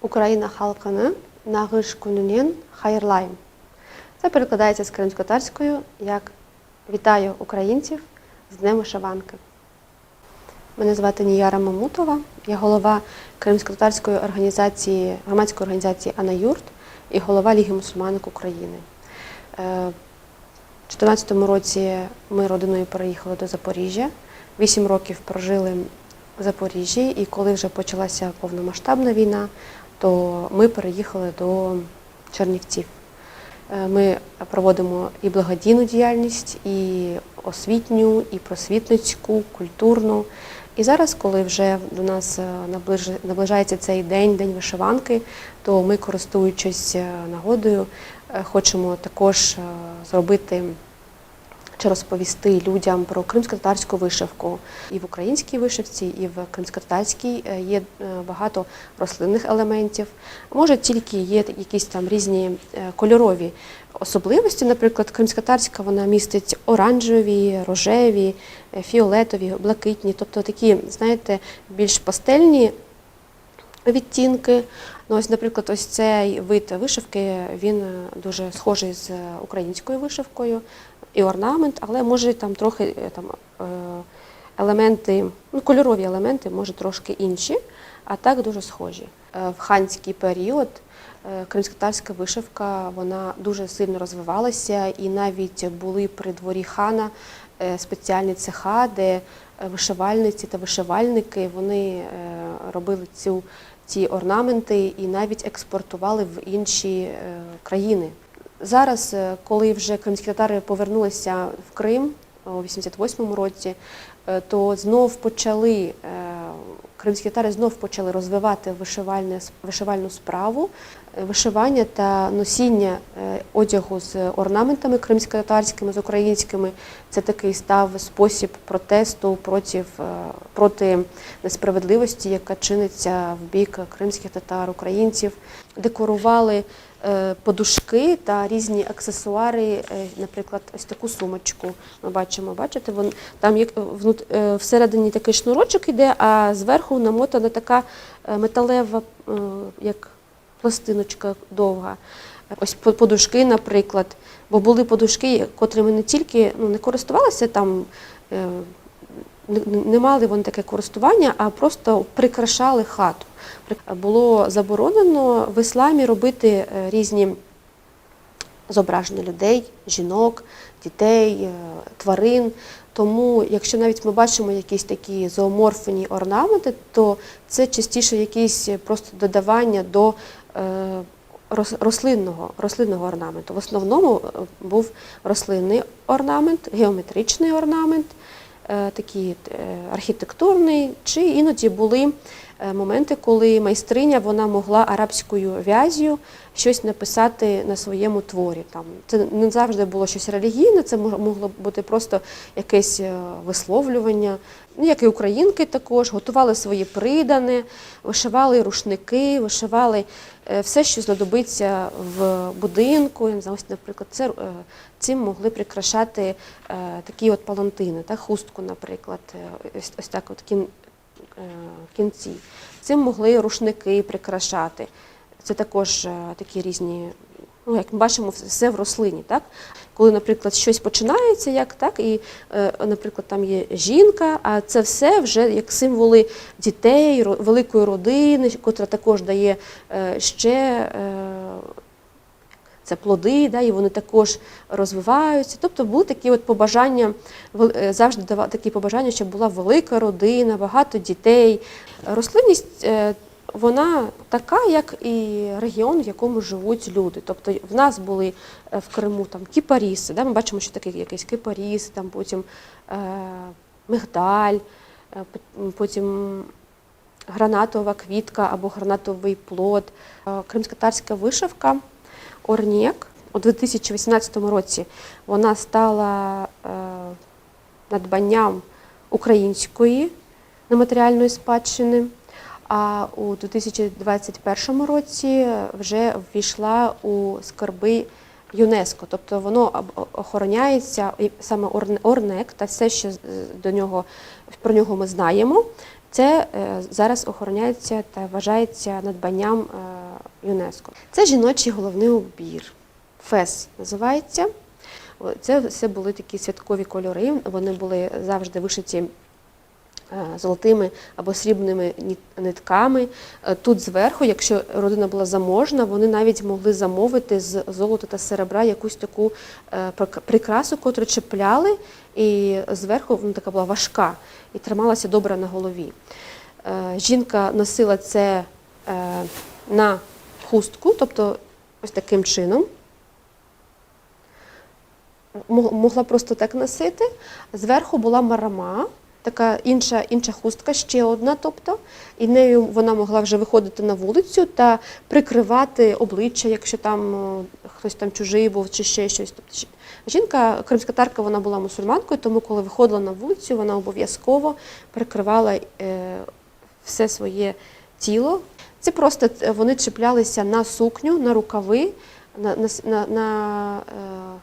Україна халқыны нағыш күнінен хайырлайм. Це перекладається з кримськотарською як Вітаю українців з Днем вишиванки. Мене звати Ніяра Мамутова, я голова Кримськотарської організації, громадської організації Анаюрт і голова Ліги мусульманок України. Е, У 2014 році ми родиною переїхали до Запоріжжя. Вісім років прожили в Запоріжжі, і коли вже почалася повномасштабна війна, то ми переїхали до Чернівців. Е, Ми проводимо і благодійну діяльність, і освітню, і просвітницьку, культурну. І зараз, коли вже до нас е, наближається цей день, день вишиванки, то ми, користуючись е, нагодою, хочемо також зробити чи розповісти людям про кримськотатарську вишивку. І в українській вишивці, і в кримськотатарській е, є е, багато рослинних елементів. Може, тільки є якісь там різні е, кольорові особливості. Наприклад, кримськотарська вона містить оранжеві, рожеві, фіолетові, блакитні, тобто такі, знаєте, більш пастельні відтінки. Ну, ось, наприклад, ось цей вид вишивки він е, дуже схожий з українською вишивкою і орнамент, але може там трохи е, там, е, елементи, ну, кольорові елементи, може трошки інші, а так дуже схожі. В ханський період кримськотарська вишивка вона дуже сильно розвивалася, і навіть були при дворі хана спеціальні цеха, де е, вишивальниці та вишивальники вони е, робили цю, ці орнаменти і навіть експортували в інші е, країни. Зараз, е, коли вже кримські татари повернулися в Крим у 88-му році, е, то знов почали е, кримські татари знов почали розвивати вишивальне вишивальну справу, е, вишивання та носіння е, одягу з орнаментами кримсько-татарськими, з українськими. Це такий став спосіб протесту проти, проти несправедливості, яка чиниться в бік кримських татар, українців. Декорували е, подушки та різні аксесуари, е, наприклад, ось таку сумочку. Ми бачимо, бачите, вон там як е, всередині такий шнурочок іде, а зверху намотана така металева, як пластиночка довга. Ось подушки, наприклад, бо були подушки, котрими не тільки ну, не користувалися там. Не- мали вони таке користування, а просто прикрашали хату. Було заборонено в ісламі робити е, різні зображення людей, жінок, дітей, е, тварин. Тому, якщо навіть ми бачимо якісь такі зооморфні орнаменти, то це частіше якісь просто додавання до е, рослинного, рослинного орнаменту. В основному був рослинний орнамент, геометричний орнамент, е, такий е, архітектурний, чи іноді були е, моменти, коли майстриня вона могла арабською в'язю щось написати на своєму творі. Там це не завжди було щось релігійне, це мог- могло бути просто якесь висловлювання. Ну, як і українки також готували свої придани, вишивали рушники, вишивали все, що знадобиться в будинку. Наприклад, це, е, цим могли прикрашати е, такі от палантини, та хустку, наприклад, е, ось, так от кін, е, кінці. Цим могли рушники прикрашати. Це також е, такі різні, ну як ми бачимо, все в рослині. Так? Коли, наприклад, щось починається, як так, і, е, наприклад, там є жінка, а це все вже як символи дітей, великої родини, котра також дає е, ще. е, Це плоди, да, і вони також розвиваються. Тобто були такі от побажання, завжди такі побажання, щоб була велика родина, багато дітей. Рослинність вона така, як і регіон, в якому живуть люди. Тобто в нас були е, в Криму там кіпаріси, да, ми бачимо, що таке якийсь кіпаріс, там потім е, мигдаль, е, потім гранатова квітка або гранатовий плод. Е, Кримськотарська вишивка Орнєк у 2018 році вона стала е, надбанням української нематеріальної спадщини. А у 2021 році вже ввійшла у скарби ЮНЕСКО, тобто воно охороняється і саме Орнек та все, що до нього про нього ми знаємо. Це е, зараз охороняється та вважається надбанням е, ЮНЕСКО. Це жіночий головний убір. Фес називається. Це все були такі святкові кольори. Вони були завжди вишиті золотими або срібними нитками. Е, Тут зверху, якщо родина була заможна, вони навіть могли замовити з золота та серебра якусь таку е, прикрасу, котру чіпляли, і зверху вона така була важка і трималася добре на голові. Е, Жінка носила це е, на хустку, тобто ось таким чином. Могла просто так носити. Зверху була марама, така інша, інша хустка, ще одна, тобто, і нею вона могла вже виходити на вулицю та прикривати обличчя, якщо там хтось там чужий був чи ще щось. Тобто, жінка, кримська тарка, вона була мусульманкою, тому коли виходила на вулицю, вона обов'язково прикривала е, все своє тіло. Це просто е, вони чіплялися на сукню, на рукави, на, на, на, на е,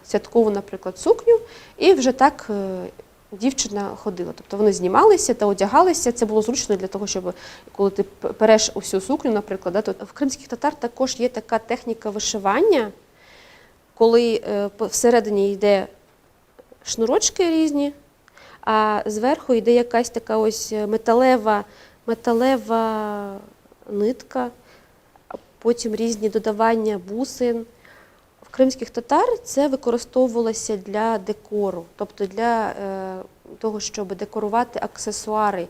святкову, наприклад, сукню, і вже так е, дівчина ходила. Тобто вони знімалися та одягалися. Це було зручно для того, щоб коли ти переш усю сукню, наприклад, да, то в кримських татар також є така техніка вишивання, коли е, всередині йде шнурочки різні, а зверху йде якась така ось металева, металева нитка, потім різні додавання бусин. В кримських татар це використовувалося для декору, тобто для е, того, щоб декорувати аксесуари